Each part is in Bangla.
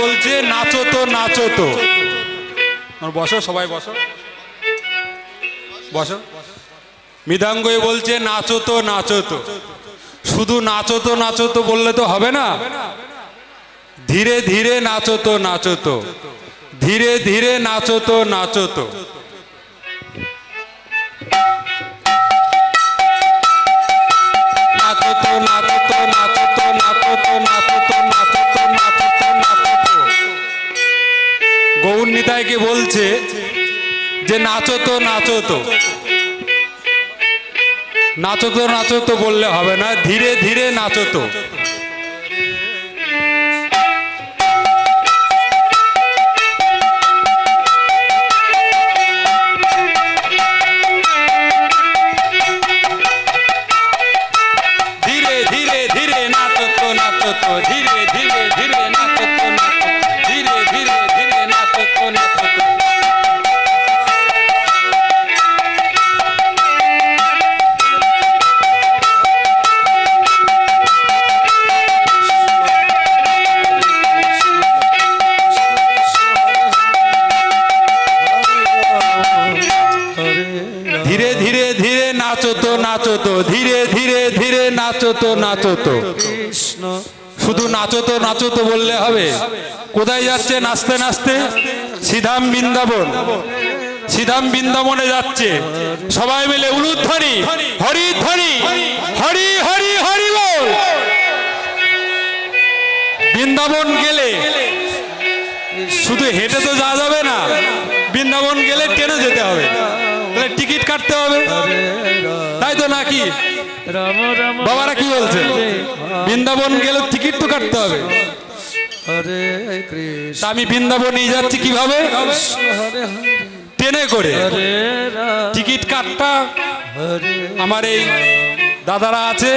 বলছে, নাচো তো নাচো তো। বসো, সবাই বসো। বসো। মৃদঙ্গ বলছে, নাচো তো নাচো তো। শুধু নাচো তো নাচো তো বললে তো হবে না? ধীরে ধীরে নাচো তো নাচো তো। ধীরে ধীরে নাচো তো নাচো তো। নিতাইকে বলছে যে, নাচো তো নাচো তো। নাচো তো নাচো তো বললে হবে না, ধীরে ধীরে নাচো তো। ধীরে ধীরে ধীরে নাচো তো নাচো তো। ধীরে ধীরে ধীরে নাচো ধীরে ধীরে ধীরে ধীরে ধীরে ধীরে নাচতো নাচতো। শুধু নাচতো নাচতো বললে হবে। কোথায় যাচ্ছে নাচতে নাচতে? সিধাম বৃন্দাবন। সিধাম বৃন্দাবনে যাচ্ছে। সবাই মিলে উলুধ্বনি, হরি ধ্বনি, হরি হরি হরি বল। বৃন্দাবন গেলে শুধু হেঁটে তো যাওয়া যাবে না, বৃন্দাবন গেলে ট্রেনে যেতে হবে। তাহলে টিকিট কাটতে হবে। তাই তো নাকি? বাবারা কি বলছেন বৃন্দাবন গেলে টিকিট তো কাটতে হবে। তা আমি বৃন্দাবন নিয়ে যাচ্ছি কীভাবে? ট্রেনে করে। টিকিট কাটটা আমার এই দাদারা আছে।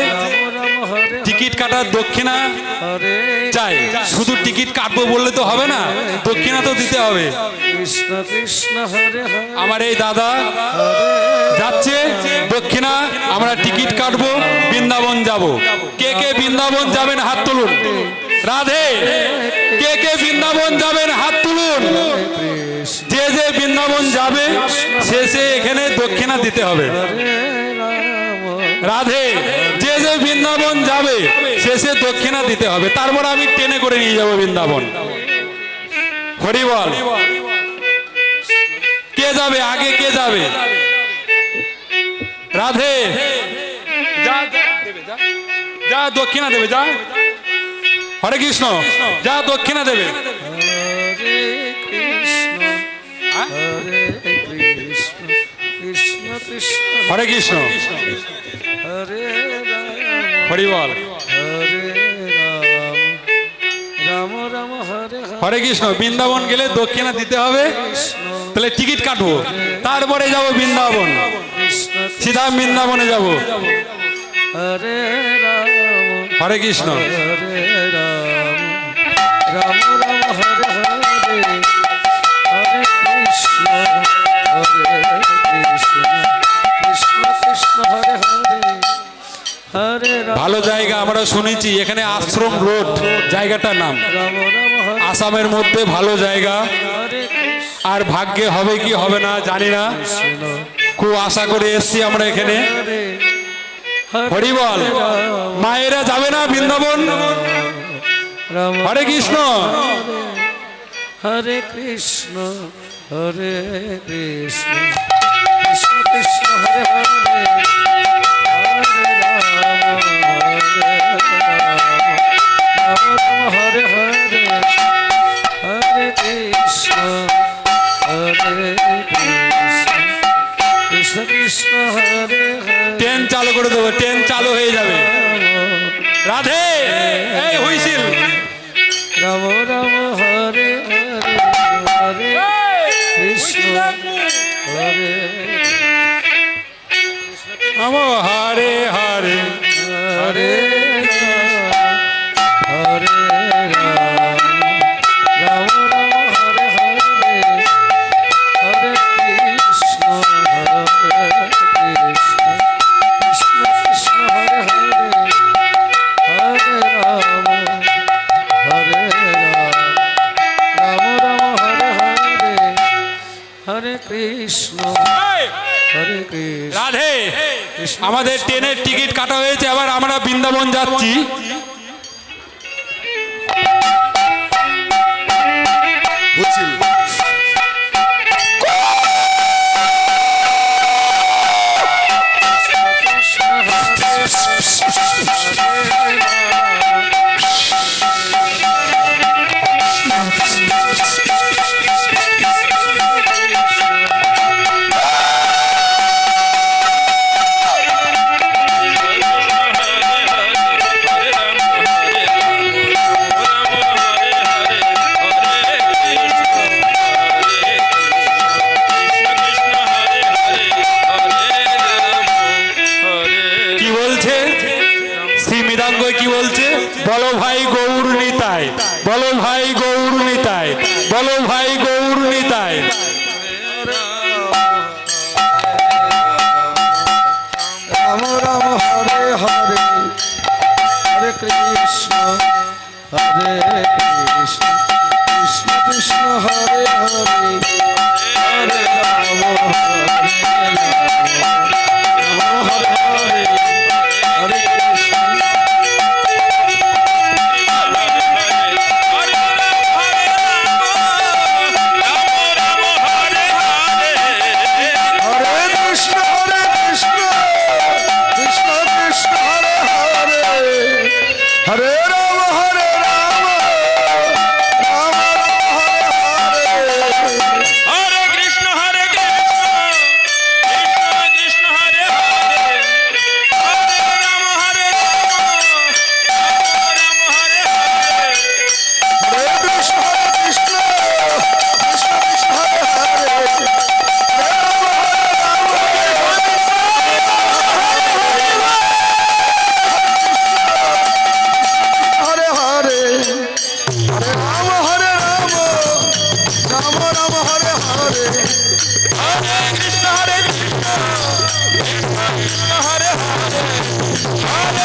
টিকিট কাটার দক্ষিণা চাই। শুধু টিকিট কাটবো বললে তো হবে না দক্ষিণা তো দিতে হবে। আমার এই দাদা যাচ্ছে দক্ষিণা আমরা টিকিট কাটবো বৃন্দাবন যাব। কে কে বৃন্দাবন যাবেন হাত তুলুন। রাধে, কে কে বৃন্দাবন যাবেন হাত তুলুন। যে যে বৃন্দাবন যাবে, সে সে এখানে দক্ষিণা দিতে হবে। রাধে, যে যে বৃন্দাবন যাবে, সে সে দক্ষিণা দিতে হবে। তারপর আমি ট্রেনে করে নিয়ে যাব বৃন্দাবন। হরি বল কে যাবে? আগে কে যাবে? রাধে। যা দক্ষিণা দেবে, যা। হরে কৃষ্ণ। যা দক্ষিণা দেবে। হরে কৃষ্ণ। হরি বল। হরে কৃষ্ণ, বৃন্দাবন গেলে দক্ষিণা দিতে হবে। তাহলে টিকিট কাটবো। তারপরে যাব বৃন্দাবন। সিধা বৃন্দাবনে যাব। হরে কৃষ্ণ। শুনেছি, এখানে আশ্রম রোড, জায়গাটার নাম। আসামের মধ্যে ভালো জায়গা। আর ভাগ্যে হবে কি হবে না, জানি না। খুব আশা করে এসছি আমরা এখানে। হরে হরে হরি বল, মায়েরা যাবে না বৃন্দাবন? হরে কৃষ্ণ। হরে কৃষ্ণ হরে কৃষ্ণ। কৃষ্ণ কৃষ্ণ, হরে হরে। কাটা হয়েছে আবার আমরা বৃন্দাবন যাচ্ছি।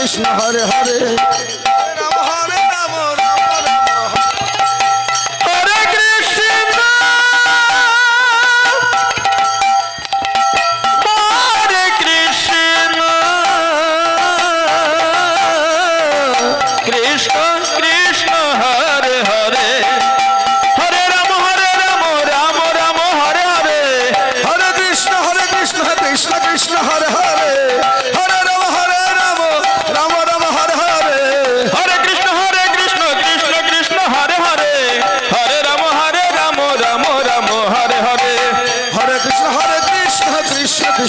কৃষ্ণ হরে হরে।